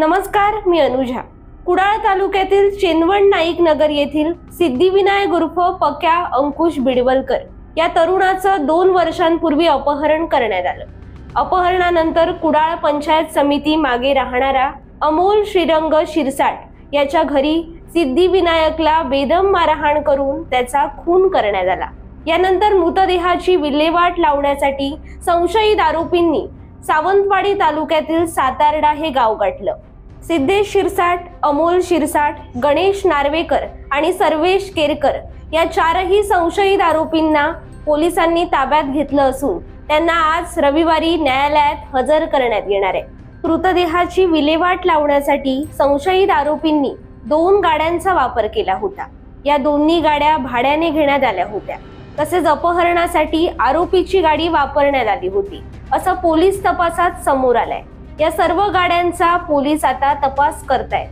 नमस्कार मी अनुजा. कुडाळ तालुक्यातील चेनवण नाईक नगर येथील सिद्धिविनायक उर्फ पक्या अंकुश बिडवलकर या तरुणाचं दोन वर्षांपूर्वी अपहरण करण्यात आलं. अपहरणानंतर कुडाळ पंचायत समिती मागे राहणारा अमोल श्रीरंग शिरसाट याच्या घरी सिद्धिविनायकला बेदम मारहाण करून त्याचा खून करण्यात आला. यानंतर मृतदेहाची विल्हेवाट लावण्यासाठी संशयित आरोपींनी सावंतवाडी तालुक्यातील सातारडा हे गाव गाठलं. सिद्धेश शिरसाट अमोल शिरसाट गणेश नार्वेकर आणि सर्वेश केरकर या चारही संशयित आरोपींना पोलिसांनी ताब्यात घेतलं असून त्यांना आज रविवारी न्यायालयात हजर करण्यात येणार आहे. मृतदेहाची विल्हेवाट लावण्यासाठी संशयित आरोपींनी दोन गाड्यांचा वापर केला होता. या दोन्ही गाड्या भाड्याने घेण्यात आल्या होत्या. तसेच अपहरणासाठी आरोपीची गाडी वापरण्यात आली होती. असं पोलीस तपासात समोर आलंय. या सर्व गाड्यांचा पोलीस आता तपास करतायत.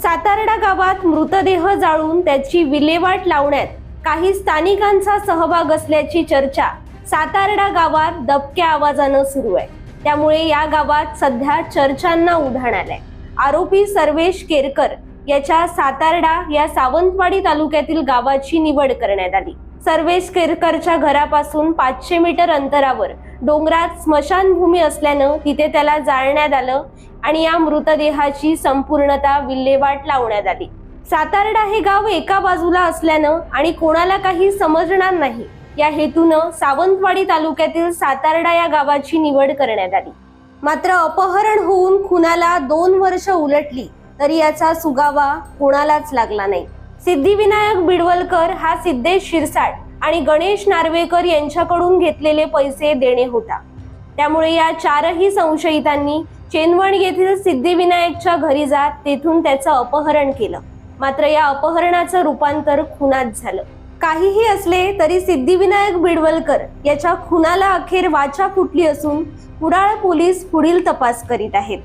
सातारडा गावात मृतदेह जाळून त्याची विल्हेवाट लावण्यात काही स्थानिकांचा सहभाग असल्याची चर्चा सातारडा गावात दबक्या आवाजानं सुरू आहे. त्यामुळे या गावात सध्या चर्चांना उधाण आलंय. आरोपी सर्वेश केरकर याच्या सातारडा या सावंतवाडी तालुक्यातील गावाची निवड करण्यात आली. सर्वेश केरकरच्या घरापासून पाचशे मीटर अंतरावर डोंगरात स्मशानभूमी असल्यानं तिथे त्याला जाळण्यात आलं आणि या मृतदेहाची संपूर्णता विल्हेवाट लावण्यात आली. सातारडा हे गाव एका बाजूला असल्यानं आणि कोणाला काही समजणार नाही या हेतूनं सावंतवाडी तालुक्यातील सातारडा या गावाची निवड करण्यात आली. मात्र अपहरण होऊन खुनाला दोन वर्ष उलटली तरी याचा सुगावा कोणालाच लागला नाही. सिद्धिविनायक बिडवलकर हा सिद्धेश शिरसाट आणि गणेश नार्वेकर यांच्याकडून घेतलेले पैसे देणे होता. त्यामुळे या चारही संशयितांनी चेनवण येथील सिद्धिविनायकच्या घरी जात तेथून त्याचं अपहरण केलं. मात्र या अपहरणाचं रूपांतर खुनात झालं. काहीही असले तरी सिद्धिविनायक बिडवलकर याच्या खुनाला अखेर वाचा फुटली असून कुडाळ पोलीस पुढील तपास करीत आहेत.